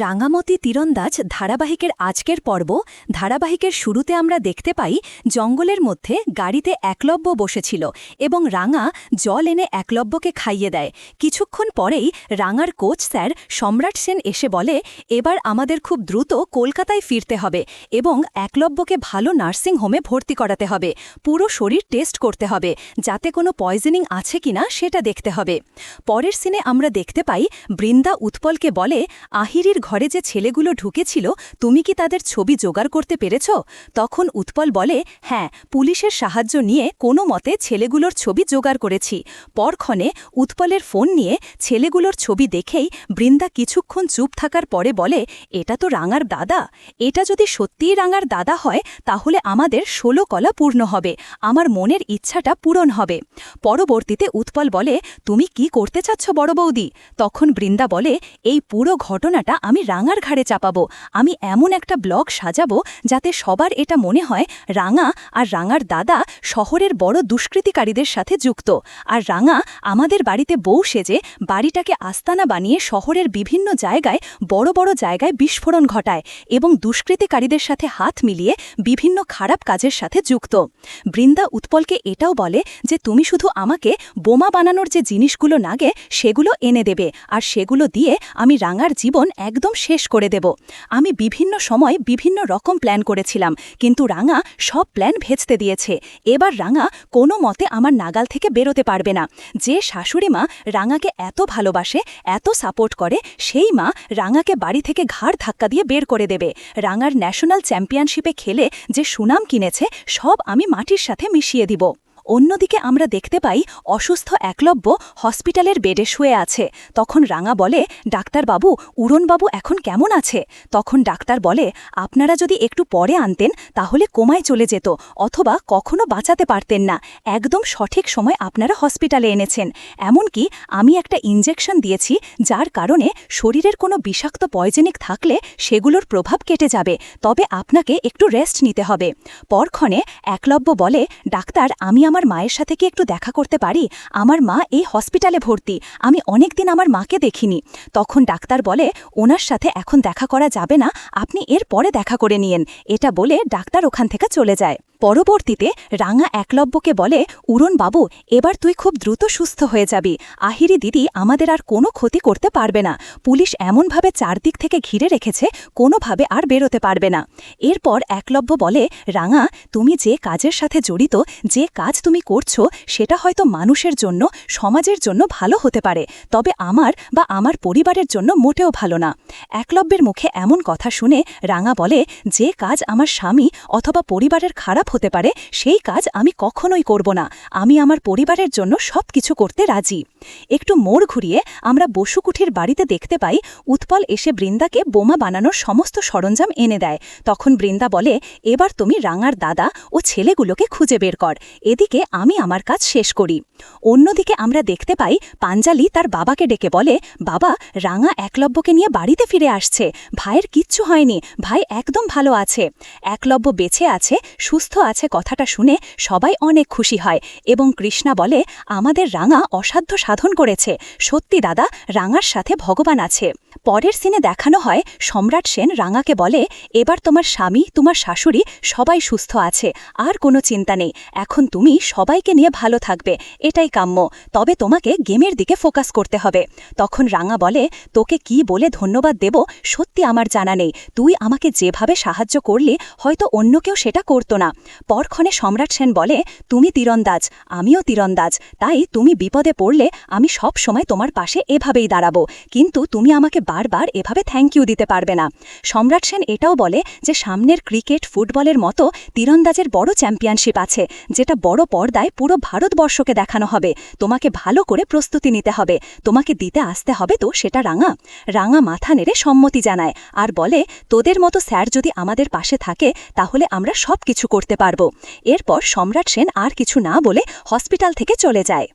রাঙামতি তীরন্দাজ ধারাবাহিকের আজকের পর্ব, ধারাবাহিকের শুরুতে আমরা দেখতে পাই জঙ্গলের মধ্যে গাড়িতে একলব্য বসেছিল এবং রাঙা জল এনে একলব্যকে খাইয়ে দেয়। কিছুক্ষণ পরেই রাঙার কোচ স্যার সম্রাট সেন এসে বলে, এবার আমাদের খুব দ্রুত কলকাতায় ফিরতে হবে এবং একলব্যকে ভালো নার্সিং হোমে ভর্তি করাতে হবে। পুরো শরীর টেস্ট করতে হবে, যাতে কোনো পয়জনিং আছে কিনা সেটা দেখতে হবে। পরের সিনে আমরা দেখতে পাই বৃন্দা উৎপলকে বলে, আহিরির ঘরে যে ছেলেগুলো ঢুকেছিল, তুমি কি তাদের ছবি জোগাড় করতে পেরেছ? তখন উৎপল বলে হ্যাঁ পুলিশের সাহায্য নিয়ে কোনো মতে ছেলেগুলোর ছবি জোগাড় করেছি। পরক্ষণে উৎপলের ফোন নিয়ে ছেলেগুলোর ছবি দেখেই বৃন্দা কিছুক্ষণ চুপ থাকার পরে বলে, এটা তো রাঙার দাদা। এটা যদি সত্যিই রাঙার দাদা হয়, তাহলে আমাদের ষোলো কলা পূর্ণ হবে। আমার মনের ইচ্ছাটা পূরণ হবে। পরবর্তীতে উৎপল বলে, তুমি কি করতে চাচ্ছ বড় বৌদি? তখন বৃন্দা বলে, এই পুরো ঘটনাটা আমি রাঙার ঘাড়ে চাপাবো, আমি এমন একটা ব্লগ সাজাবো যাতে সবার এটা মনে হয় রাঙা আর রাঙার দাদা শহরের বড় দুষ্কৃতিকারীদের সাথে যুক্ত। আর রাঙা আমাদের বাড়িতে বউ সেজে বাড়িটাকে আস্তানা বানিয়ে শহরের বিভিন্ন জায়গায় বড় বড় জায়গায় বিস্ফোরণ ঘটায় এবং দুষ্কৃতিকারীদের সাথে হাত মিলিয়ে বিভিন্ন খারাপ কাজের সাথে যুক্ত। বৃন্দা উৎপলকে এটাও বলে যে, তুমি শুধু আমাকে বোমা বানানোর যে জিনিসগুলো লাগে সেগুলো এনে দেবে, আর সেগুলো দিয়ে আমি রাঙার জীবন একদম শেষ করে দেব। আমি বিভিন্ন সময় বিভিন্ন রকম প্ল্যান করেছিলাম, কিন্তু রাঙা সব প্ল্যান ভেজতে দিয়েছে। এবার রাঙা কোনো মতে আমার নাগাল থেকে বেরোতে পারবে না। যে শাশুড়ি মা রাঙাকে এত ভালোবাসে, এত সাপোর্ট করে, সেই মা রাঙাকে বাড়ি থেকে ঘাড় ধাক্কা দিয়ে বের করে দেবে। রাঙার ন্যাশনাল চ্যাম্পিয়নশিপে খেলে যে সুনাম কিনেছে, সব আমি মাটির সাথে মিশিয়ে দিব। অন্যদিকে আমরা দেখতে পাই অসুস্থ একলব্য হসপিটালের বেডে শুয়ে আছে। তখন রাঙা বলে, ডাক্তারবাবু, উড়নবাবু এখন কেমন আছে? তখন ডাক্তার বলে, আপনারা যদি একটু পরে আনতেন, তাহলে কোমায় চলে যেত, অথবা কখনো বাঁচাতে পারতেন না। একদম সঠিক সময় আপনারা হসপিটালে এনেছেন। এমনকি আমি একটা ইঞ্জেকশন দিয়েছি, যার কারণে শরীরের কোনো বিষাক্ত পয়জেনিক থাকলে সেগুলোর প্রভাব কেটে যাবে। তবে আপনাকে একটু রেস্ট নিতে হবে। পরক্ষণে একলব্য বলে, ডাক্তার, আমি আমার মায়ের সাথে কি একটু দেখা করতে পারি? আমার মা এই হসপিটালে ভর্তি। আমি অনেক দিন আমার মাকে দেখিনি। তখন ডাক্তার বলে, ওনার সাথে এখন দেখা করা যাবে না। আপনি এর পরে দেখা করে নিয়েন। এটা বলে ডাক্তার ওখান থেকে চলে যায়। পরবর্তীতে রাঙা একলব্যকে বলে উড়ন বাবু এবার তুই খুব দ্রুত সুস্থ হয়ে যাবি। আহিরি দিদি আমাদের আর কোনো ক্ষতি করতে পারবে না। পুলিশ এমনভাবে চারদিক থেকে ঘিরে রেখেছে, কোনোভাবে আর বেরোতে পারবে না। এরপর একলব্য বলে, রাঙা, তুমি যে কাজের সাথে জড়িত, যে কাজ তুমি করছ, সেটা হয়তো মানুষের জন্য, সমাজের জন্য ভালো হতে পারে। তবে আমার বা আমার পরিবারের জন্য মোটেও ভালো না। একলব্যের মুখে এমন কথা শুনে রাঙা বলে, যে কাজ আমার স্বামী অথবা পরিবারের খারাপ হতে পারে, সেই কাজ আমি কখনোই করব না। আমি আমার পরিবারের জন্য সব কিছু করতে রাজি। একটু মোড় ঘুরিয়ে আমরা বসুকুঠির বাড়িতে দেখতে পাই, উৎপল এসে বৃন্দাকে বোমা বানানোর সমস্ত সরঞ্জাম এনে দেয়। তখন বৃন্দা বলে, এবার তুমি রাঙার দাদা ও ছেলেগুলোকে খুঁজে বের কর। এদিকে আমি আমার কাজ শেষ করি। অন্যদিকে আমরা দেখতে পাই, পাঞ্জালি তার বাবাকে ডেকে বলে, বাবা, রাঙা একলব্যকে নিয়ে বাড়িতে ফিরে আসছে। ভাইয়ের কিচ্ছু হয়নি। ভাই একদম ভালো আছে। একলব্য বেছে আছে, সুস্থ আছে কথাটা শুনে সবাই অনেক খুশি হয় এবং কৃষ্ণা বলে, আমাদের রাঙা অসাধ্য সাধন করেছে। সত্যি দাদা, রাঙার সাথে ভগবান আছে। পরের সিনে দেখানো হয়, সম্রাট সেন রাঙাকে বলে, এবার তোমার স্বামী, তোমার শাশুড়ি সবাই সুস্থ আছে, আর কোনো চিন্তা নেই। এখন তুমি সবাইকে নিয়ে ভালো থাকবে। এটাই কাম্য। তবে তোমাকে গেমের দিকে ফোকাস করতে হবে। তখন রাঙা বলে, তোকে কি বলে ধন্যবাদ দেব? সত্যি আমার জানা নেই। তুই আমাকে যেভাবে সাহায্য করলি, হয়তো অন্য কেউ সেটা করতো না। পরক্ষণে সম্রাট সেন বলে, তুমি তীরন্দাজ, আমিও তীরন্দাজ, তাই তুমি বিপদে পড়লে আমি সব সময় তোমার পাশে এভাবেই দাঁড়াবো, কিন্তু তুমি আমাকে বারবার এভাবে থ্যাংক ইউ দিতে পারবে না। সম্রাট সেন এটাও বলে যে, সামনের ক্রিকেট, ফুটবলের মতো তীরন্দাজের বড় চ্যাম্পিয়নশিপ আছে, যেটা বড় পর্দায় পুরো ভারতবর্ষকে দেখানো হবে। তোমাকে ভালো করে প্রস্তুতি নিতে হবে, তোমাকে দিতে আসতে হবে তো সেটা রাঙা। রাঙা মাথা নেড়ে সম্মতি জানায় আর বলে, তোদের মতো স্যার যদি আমাদের পাশে থাকে, তাহলে আমরা সব কিছু করতে পারব। এরপর সম্রাট সেন আর কিছু না বলে হসপিটাল থেকে চলে যায়।